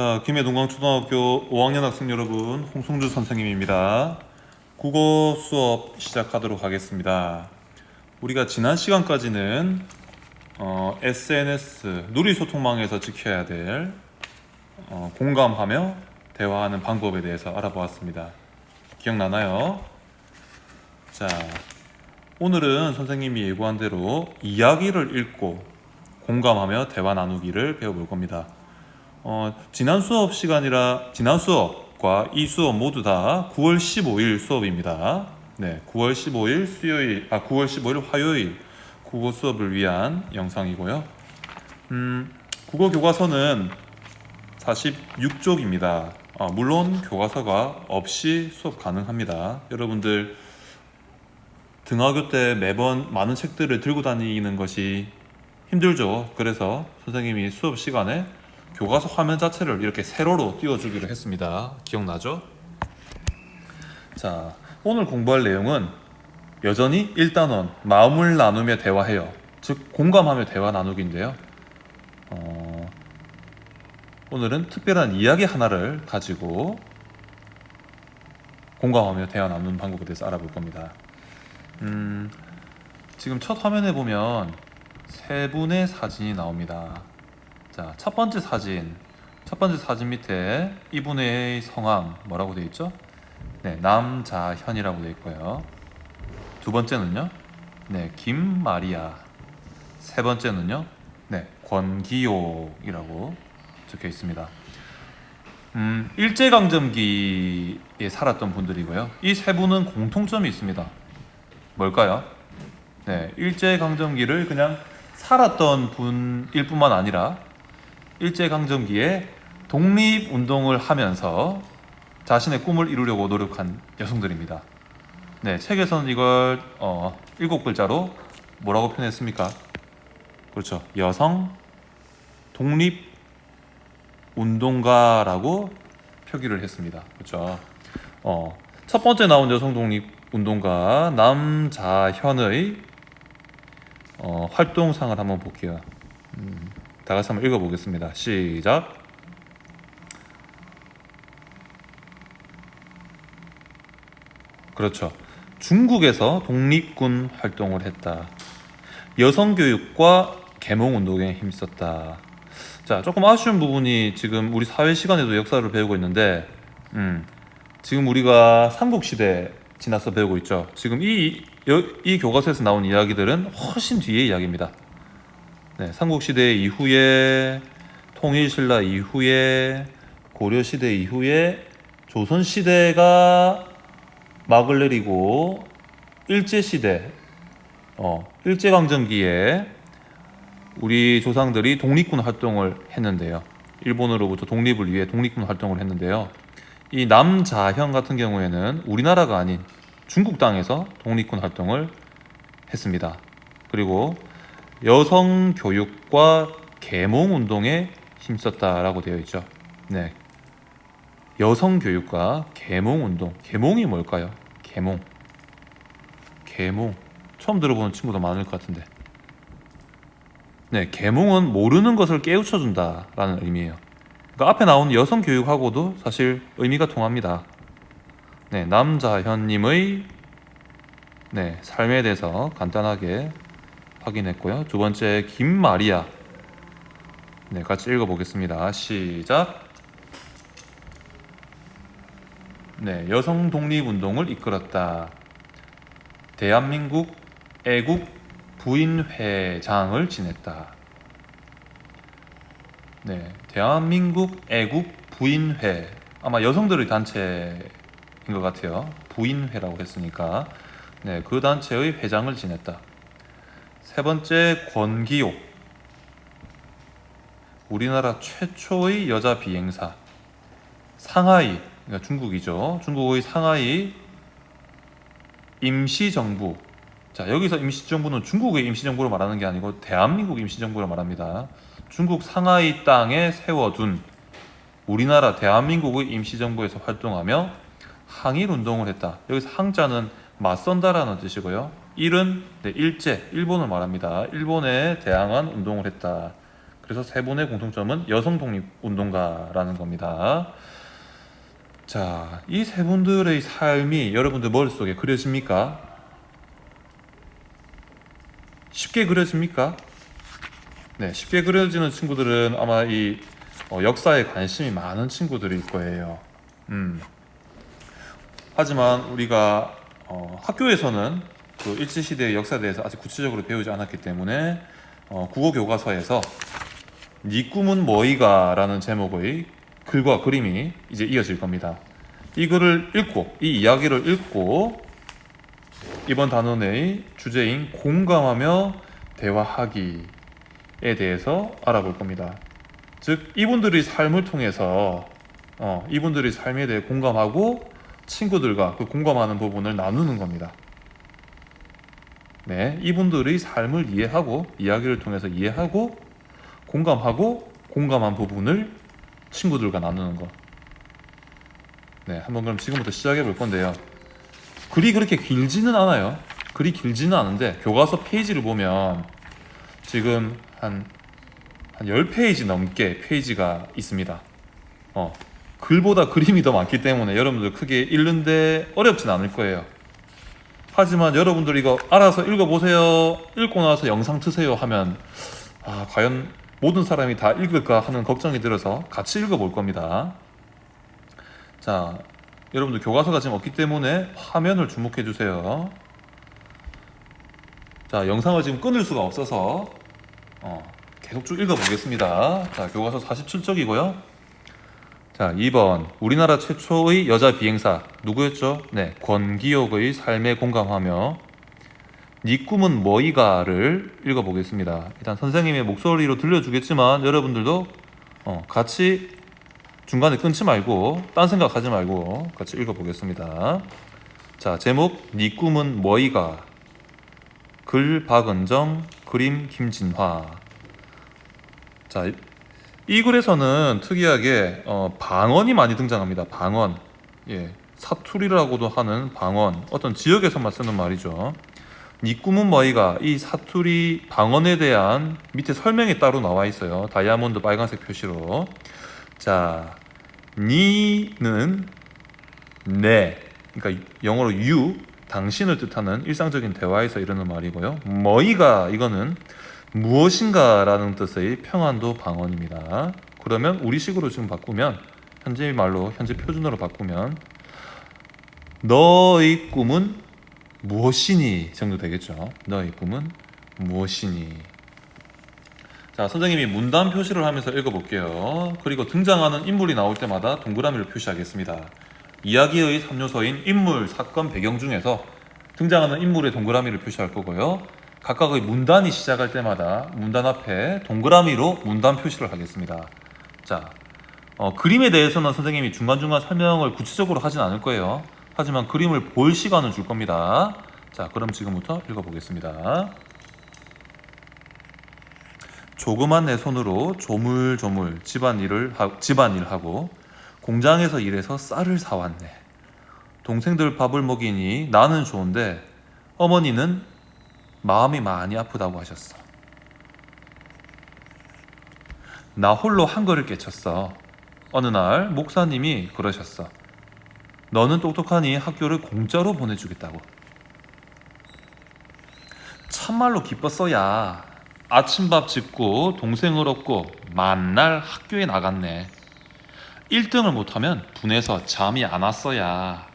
자, 김해동광초등학교 5학년 학생 여러분, 홍성주 선생님입니다. 국어 수업 시작하도록 하겠습니다. 우리가 지난 시간까지는 어, SNS 누리소통망에서 지켜야 될 어, 공감하며 대화하는 방법에 대해서 알아보았습니다. 기억나나요? 자, 오늘은 선생님이 예고한 대로 이야기를 읽고 공감하며 대화 나누기를 배워볼 겁니다. 어, 지난 수업 시간이라 지난 수업과 이 수업 모두 다 9월 15일 수업입니다. 네, 9월 15일 수요일, 아 9월 15일 화요일 국어 수업을 위한 영상이고요. 음, 국어 교과서는 46쪽입니다. 아, 물론 교과서가 없이 수업 가능합니다. 여러분들 등하교 때 매번 많은 책들을 들고 다니는 것이 힘들죠. 그래서 선생님이 수업 시간에 교과서 화면 자체를 이렇게 세로로 띄워주기로 했습니다. 기억나죠? 자, 오늘 공부할 내용은 여전히 1단원 마음을 나누며 대화해요. 즉 공감하며 대화 나누기인데요. 어, 오늘은 특별한 이야기 하나를 가지고 공감하며 대화 나누는 방법에 대해서 알아볼 겁니다. 음, 지금 첫 화면에 보면 세 분의 사진이 나옵니다. 자, 첫 번째 사진. 첫 번째 사진 밑에 이분의 성함 뭐라고 되어 있죠? 네, 남자현이라고 되어 있고요. 두 번째는요? 네, 김마리아. 세 번째는요? 네, 권기옥이라고 적혀 있습니다. 음, 일제강점기에 살았던 분들이고요. 이 세 분은 공통점이 있습니다. 뭘까요? 네, 일제강점기를 그냥 살았던 분일 뿐만 아니라 일제강점기에 독립운동을 하면서 자신의 꿈을 이루려고 노력한 여성들입니다. 네, 책에서는 이걸 어, 일곱 글자로 뭐라고 표현했습니까? 그렇죠. 여성 독립 운동가라고 표기를 했습니다. 그렇죠. 어, 첫 번째 나온 여성 독립 운동가 남자현의 어, 활동상을 한번 볼게요. 음, 다 같이 한번 읽어보겠습니다. 시작. 그렇죠. 중국에서 독립군 활동을 했다. 여성 교육과 계몽 운동에 힘썼다. 자, 조금 아쉬운 부분이 지금 우리 사회 시간에도 역사를 배우고 있는데, 음, 지금 우리가 삼국 시대 지나서 배우고 있죠. 지금 이, 여- 이 교과서에서 나온 이야기들은 훨씬 뒤의 이야기입니다. 네, 삼국시대 이후에 통일신라 이후에 고려시대 이후에 조선시대가 막을 내리고 일제시대 어, 일제강점기에 우리 조상들이 독립군 활동을 했는데요. 일본으로부터 독립을 위해 독립군 활동을 했는데요. 이 남자현 같은 경우에는 우리나라가 아닌 중국 땅에서 독립군 활동을 했습니다. 그리고 여성 교육과 계몽 운동에 힘썼다라고 되어 있죠. 네. 여성 교육과 계몽 운동. 계몽이 뭘까요? 계몽. 계몽. 처음 들어보는 친구도 많을 것 같은데. 네, 계몽은 모르는 것을 깨우쳐 준다라는 의미예요. 그러니까 앞에 나온 여성 교육하고도 사실 의미가 통합니다. 네, 남자현님의 네, 삶에 대해서 간단하게 확인했고요. 두 번째 김마리아. 네, 같이 읽어보겠습니다. 시작. 네, 여성 독립 운동을 이끌었다. 대한민국 애국 부인회장을 지냈다. 네, 대한민국 애국 부인회 아마 여성들의 단체인 것 같아요. 부인회라고 했으니까 네, 그 단체의 회장을 지냈다. 세 번째 권기옥 우리나라 최초의 여자 비행사 상하이 그러니까 중국이죠. 중국의 상하이 임시정부 자 여기서 임시정부는 중국의 임시정부를 말하는 게 아니고 대한민국 임시정부를 말합니다. 중국 상하이 땅에 세워둔 우리나라 대한민국의 임시정부에서 활동하며 항일 운동을 했다. 여기서 항자는 맞선다라는 뜻이고요. 일은 네, 일제, 일본을 말합니다. 일본에 대항한 운동을 했다. 그래서 세 분의 공통점은 여성 독립 운동가라는 겁니다. 자, 이 세 분들의 삶이 여러분들 머릿속에 그려집니까? 쉽게 그려집니까? 네, 쉽게 그려지는 친구들은 아마 이 어, 역사에 관심이 많은 친구들일 거예요. 음. 하지만 우리가 어, 학교에서는 그 일제 시대의 역사에 대해서 아직 구체적으로 배우지 않았기 때문에 어, 국어 교과서에서 네 꿈은 뭐이가라는 제목의 글과 그림이 이제 이어질 겁니다. 이 글을 읽고 이 이야기를 읽고 이번 단원의 주제인 공감하며 대화하기에 대해서 알아볼 겁니다. 즉 이분들의 삶을 통해서 어, 이분들의 삶에 대해 공감하고 친구들과 그 공감하는 부분을 나누는 겁니다. 네, 이분들의 삶을 이해하고 이야기를 통해서 이해하고 공감하고 공감한 부분을 친구들과 나누는 거. 네, 한번 그럼 지금부터 시작해 볼 건데요. 글이 그렇게 길지는 않아요. 글이 길지는 않은데 교과서 페이지를 보면 지금 한, 한 10페이지 넘게 페이지가 있습니다. 어, 글보다 그림이 더 많기 때문에 여러분들 크게 읽는데 어렵진 않을 거예요. 하지만 여러분들 이거 알아서 읽어보세요. 읽고 나서 영상 트세요 하면 아, 과연 모든 사람이 다 읽을까 하는 걱정이 들어서 같이 읽어볼 겁니다. 자, 여러분들 교과서가 지금 없기 때문에 화면을 주목해 주세요. 자, 영상을 지금 끊을 수가 없어서 어, 계속 쭉 읽어보겠습니다. 자, 교과서 47쪽이고요. 자, 2번. 우리나라 최초의 여자 비행사 누구였죠? 네, 권기옥의 삶에 공감하며 네 꿈은 뭐이가를 읽어보겠습니다. 일단 선생님의 목소리로 들려주겠지만 여러분들도 어, 같이 중간에 끊지 말고 딴 생각하지 말고 같이 읽어보겠습니다. 자, 제목 네 꿈은 뭐이가 글 박은정 그림 김진화 자, 이- 이 글에서는 특이하게 어, 방언이 많이 등장합니다. 방언. 예. 사투리라고도 하는 방언. 어떤 지역에서만 쓰는 말이죠. 니 꿈은 뭐이가 이 사투리 방언에 대한 밑에 설명이 따로 나와 있어요. 다이아몬드 빨간색 표시로. 자, 니는 내. 그러니까 영어로 you 당신을 뜻하는 일상적인 대화에서 이르는 말이고요. 뭐이가 이거는 무엇인가라는 뜻의 평안도 방언입니다. 그러면 우리식으로 지금 바꾸면 현재 말로 현재 표준어로 바꾸면 너의 꿈은 무엇이니 정도 되겠죠. 너의 꿈은 무엇이니. 자, 선생님이 문단 표시를 하면서 읽어볼게요. 그리고 등장하는 인물이 나올 때마다 동그라미를 표시하겠습니다. 이야기의 3요소인 인물, 사건, 배경 중에서 등장하는 인물의 동그라미를 표시할 거고요. 각각의 문단이 시작할 때마다 문단 앞에 동그라미로 문단 표시를 하겠습니다. 자, 어, 그림에 대해서는 선생님이 중간중간 설명을 구체적으로 하진 않을 거예요. 하지만 그림을 볼 시간은 줄 겁니다. 자, 그럼 지금부터 읽어보겠습니다. 조그만 내 손으로 조물조물 집안일을 하, 집안일하고 공장에서 일해서 쌀을 사왔네. 동생들 밥을 먹이니 나는 좋은데 어머니는 마음이 많이 아프다고 하셨어. 나 홀로 한 거를 깨쳤어. 어느 날 목사님이 그러셨어. 너는 똑똑하니 학교를 공짜로 보내주겠다고. 참말로 기뻤어야. 아침밥 짓고 동생을 얻고 만날 학교에 나갔네. 1등을 못하면 분해서 잠이 안 왔어야.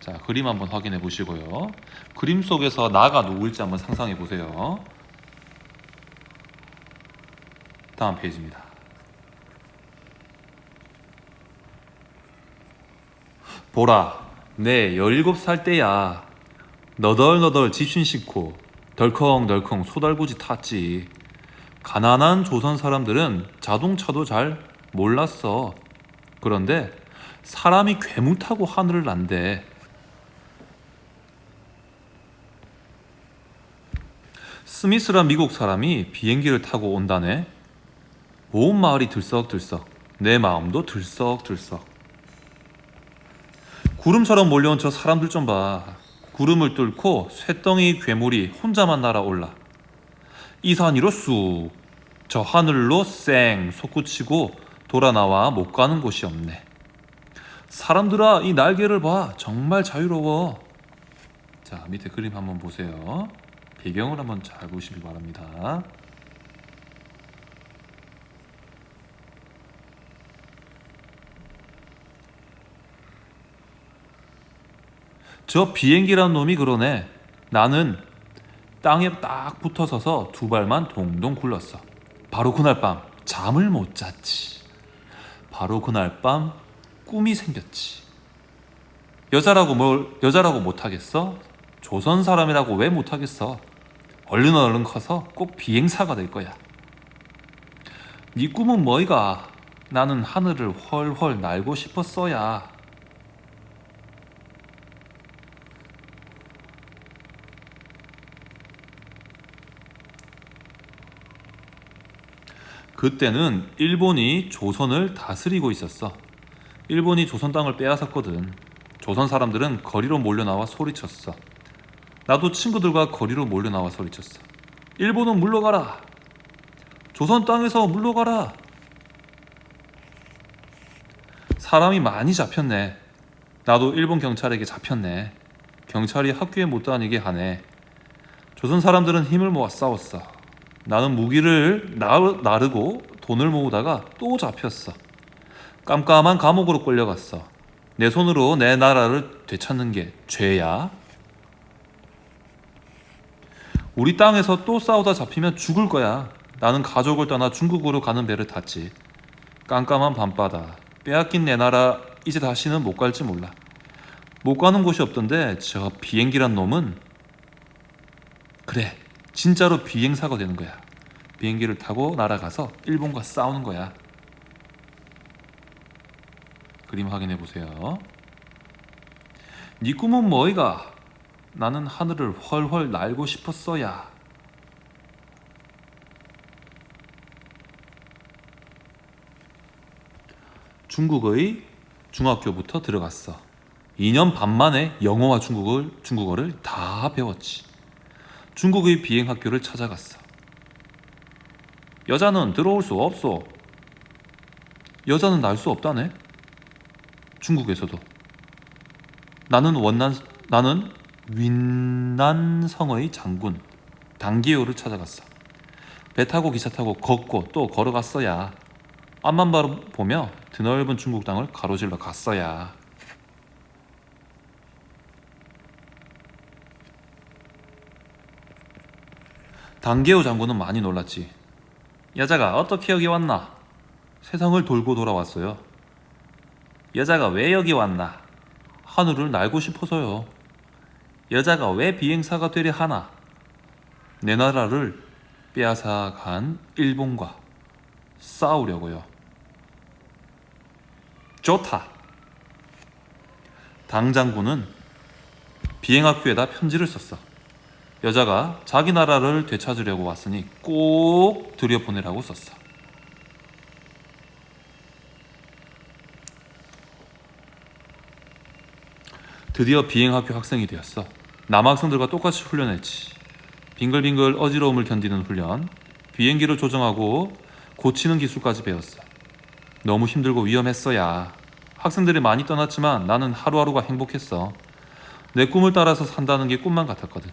자, 그림 한번 확인해 보시고요. 그림 속에서 나가 누구일지 한번 상상해 보세요. 다음 페이지입니다. 보라, 내 17살 때야. 너덜너덜 지춘 싣고 덜컹덜컹 소달구지 탔지. 가난한 조선 사람들은 자동차도 잘 몰랐어. 그런데 사람이 괴물 타고 하늘을 난대. 스미스란 미국 사람이 비행기를 타고 온다네. 온 마을이 들썩들썩. 내 마음도 들썩들썩. 구름처럼 몰려온 저 사람들 좀 봐. 구름을 뚫고 쇠덩이 괴물이 혼자만 날아올라. 이 산 위로 쑥 저 하늘로 쌩 솟구치고 돌아 나와 못 가는 곳이 없네. 사람들아 이 날개를 봐 정말 자유로워. 자 밑에 그림 한번 보세요. 배경을 한번 잘 보시기 바랍니다. 저 비행기란 놈이 그러네. 나는 땅에 딱 붙어 서서 두 발만 동동 굴렀어. 바로 그날 밤 잠을 못 잤지. 바로 그날 밤 꿈이 생겼지. 여자라고 뭘 여자라고 못 하겠어? 조선 사람이라고 왜 못 하겠어? 얼른 얼른 커서 꼭 비행사가 될 거야. 네 꿈은 뭐이가? 나는 하늘을 훨훨 날고 싶었어야. 그때는 일본이 조선을 다스리고 있었어. 일본이 조선 땅을 빼앗았거든. 조선 사람들은 거리로 몰려나와 소리쳤어. 나도 친구들과 거리로 몰려 나와 소리쳤어. 일본은 물러가라. 조선 땅에서 물러가라. 사람이 많이 잡혔네. 나도 일본 경찰에게 잡혔네. 경찰이 학교에 못 다니게 하네. 조선 사람들은 힘을 모아 싸웠어. 나는 무기를 나- 나르고 돈을 모으다가 또 잡혔어. 깜깜한 감옥으로 끌려갔어. 내 손으로 내 나라를 되찾는 게 죄야. 우리 땅에서 또 싸우다 잡히면 죽을 거야. 나는 가족을 떠나 중국으로 가는 배를 탔지. 깜깜한 밤바다. 빼앗긴 내 나라 이제 다시는 못 갈지 몰라. 못 가는 곳이 없던데 저 비행기란 놈은 그래 진짜로 비행사가 되는 거야. 비행기를 타고 날아가서 일본과 싸우는 거야. 그림 확인해 보세요. 네 꿈은 뭐이가? 나는 하늘을 훨훨 날고 싶었어야. 중국의 중학교부터 들어갔어. 2년 반 만에 영어와 중국을, 중국어를 다 배웠지. 중국의 비행학교를 찾아갔어. 여자는 들어올 수 없어. 여자는 날 수 없다네. 중국에서도. 나는 원난 나는 윈난성의 장군 당기호를 찾아갔어. 배 타고 기차 타고 걷고 또 걸어갔어야. 앞만 바로 보며 드넓은 중국 땅을 가로질러 갔어야. 당계호 장군은 많이 놀랐지. 여자가 어떻게 여기 왔나? 세상을 돌고 돌아왔어요. 여자가 왜 여기 왔나? 하늘을 날고 싶어서요. 여자가 왜 비행사가 되려 하나? 내 나라를 빼앗아 간 일본과 싸우려고요. 좋다. 당 장군은 비행학교에다 편지를 썼어. 여자가 자기 나라를 되찾으려고 왔으니 꼭 들여보내라고 썼어. 드디어 비행학교 학생이 되었어. 남학생들과 똑같이 훈련했지. 빙글빙글 어지러움을 견디는 훈련, 비행기를 조정하고 고치는 기술까지 배웠어. 너무 힘들고 위험했어야. 학생들이 많이 떠났지만 나는 하루하루가 행복했어. 내 꿈을 따라서 산다는 게 꿈만 같았거든.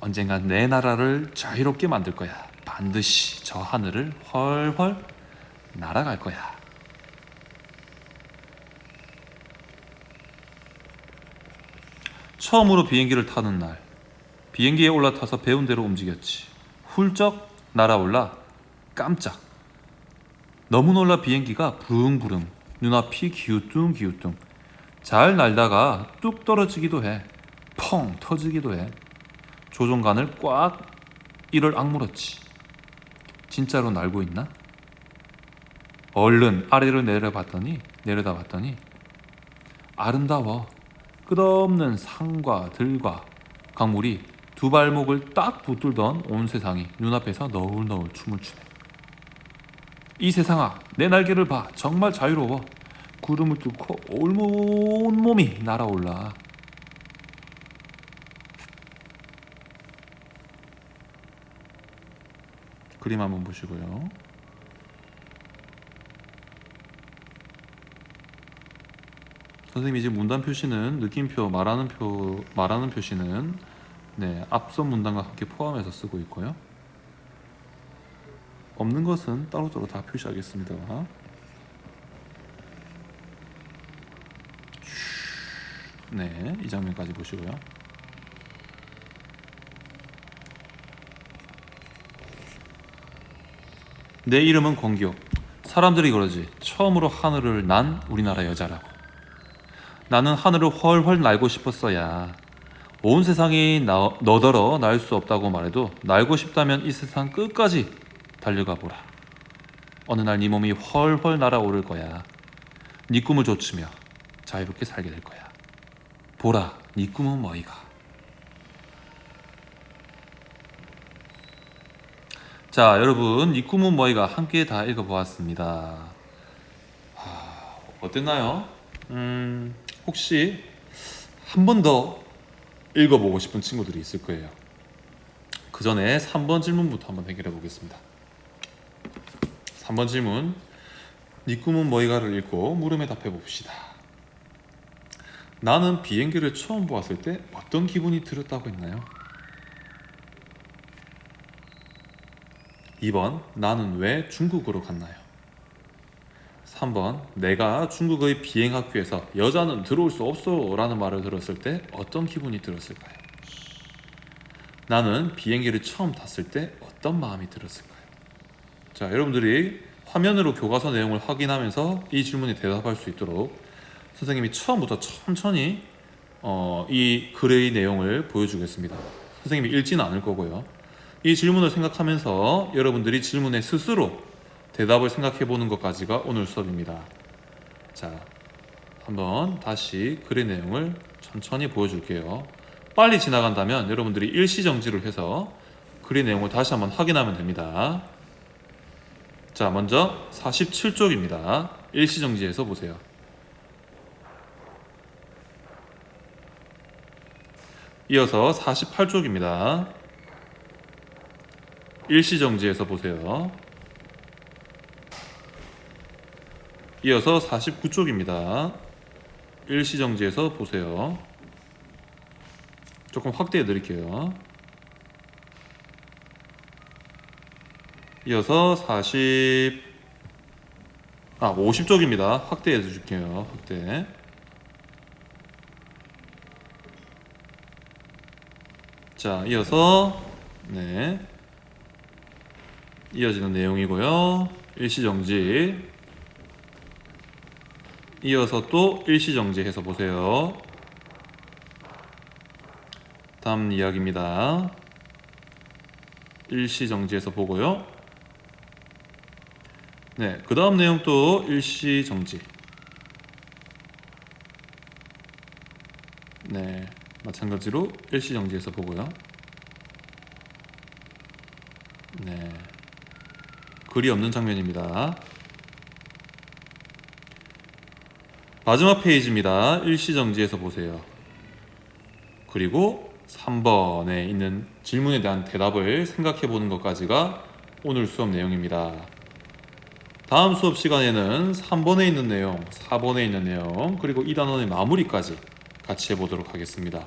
언젠간 내 나라를 자유롭게 만들 거야. 반드시 저 하늘을 훨훨 날아갈 거야. 처음으로 비행기를 타는 날, 비행기에 올라타서 배운 대로 움직였지. 훌쩍 날아올라 깜짝. 너무 놀라 비행기가 부릉부릉 눈앞이 기우뚱 기우뚱. 잘 날다가 뚝 떨어지기도 해. 펑 터지기도 해. 조종관을 꽉 이를 악물었지. 진짜로 날고 있나? 얼른 아래로 내려봤더니 내려다 봤더니 아름다워. 끝없는 산과 들과 강물이 두 발목을 딱 붙들던 온 세상이 눈앞에서 너울너울 춤을 추네. 이 세상아, 내 날개를 봐. 정말 자유로워. 구름을 뚫고 온몸이 날아올라. 그림 한번 보시고요. 선생님이 지금 문단 표시는 느낌표 말하는 표 말하는 표시는 네 앞선 문단과 함께 포함해서 쓰고 있고요. 없는 것은 따로따로 다 표시하겠습니다. 네, 이 장면까지 보시고요. 내 이름은 권기호. 사람들이 그러지. 처음으로 하늘을 난 우리나라 여자라고. 나는 하늘을 훨훨 날고 싶었어야. 온 세상이 나, 너더러 날 수 없다고 말해도 날고 싶다면 이 세상 끝까지 달려가 보라. 어느 날 네 몸이 훨훨 날아오를 거야. 네 꿈을 좇으며 자유롭게 살게 될 거야. 보라, 네 꿈은 뭐이가? 자, 여러분, 이 꿈은 뭐이가 함께 다 읽어보았습니다. 하, 어땠나요? 음, 혹시 한 번 더 읽어보고 싶은 친구들이 있을 거예요. 그 전에 3번 질문부터 한번 해결해 보겠습니다. 3번 질문. 네 꿈은 뭐이가를 읽고 물음에 답해 봅시다. 나는 비행기를 처음 보았을 때 어떤 기분이 들었다고 했나요? 2번 나는 왜 중국으로 갔나요? 3번 내가 중국의 비행학교에서 여자는 들어올 수 없어 라는 말을 들었을 때 어떤 기분이 들었을까요? 나는 비행기를 처음 탔을 때 어떤 마음이 들었을까요? 자 여러분들이 화면으로 교과서 내용을 확인하면서 이 질문에 대답할 수 있도록 선생님이 처음부터 천천히 어, 이 글의 내용을 보여주겠습니다. 선생님이 읽지는 않을 거고요. 이 질문을 생각하면서 여러분들이 질문에 스스로 대답을 생각해 보는 것까지가 오늘 수업입니다. 자, 한번 다시 글의 내용을 천천히 보여줄게요. 빨리 지나간다면 여러분들이 일시정지를 해서 글의 내용을 다시 한번 확인하면 됩니다. 자, 먼저 47쪽입니다. 일시정지해서 보세요. 이어서 48쪽입니다. 일시정지해서 보세요. 이어서 49쪽입니다. 일시정지해서 보세요. 조금 확대해 드릴게요. 이어서 40, 아, 50쪽입니다. 확대해 줄게요. 확대. 자, 이어서, 네. 이어지는 내용이고요. 일시정지. 이어서 또 일시정지해서 보세요. 다음 이야기입니다. 일시정지해서 보고요. 네, 그 다음 내용 또 일시정지. 네, 마찬가지로 일시정지해서 보고요. 네. 글이 없는 장면입니다. 마지막 페이지입니다. 일시정지해서 보세요. 그리고 3번에 있는 질문에 대한 대답을 생각해 보는 것까지가 오늘 수업 내용입니다. 다음 수업 시간에는 3번에 있는 내용, 4번에 있는 내용, 그리고 이 단원의 마무리까지 같이 해보도록 하겠습니다.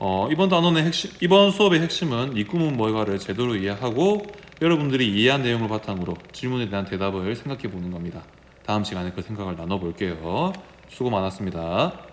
어, 이번 단원의 핵심, 이번 수업의 핵심은 이 꿈은 뭘까를 제대로 이해하고 여러분들이 이해한 내용을 바탕으로 질문에 대한 대답을 생각해 보는 겁니다. 다음 시간에 그 생각을 나눠볼게요. 수고 많았습니다.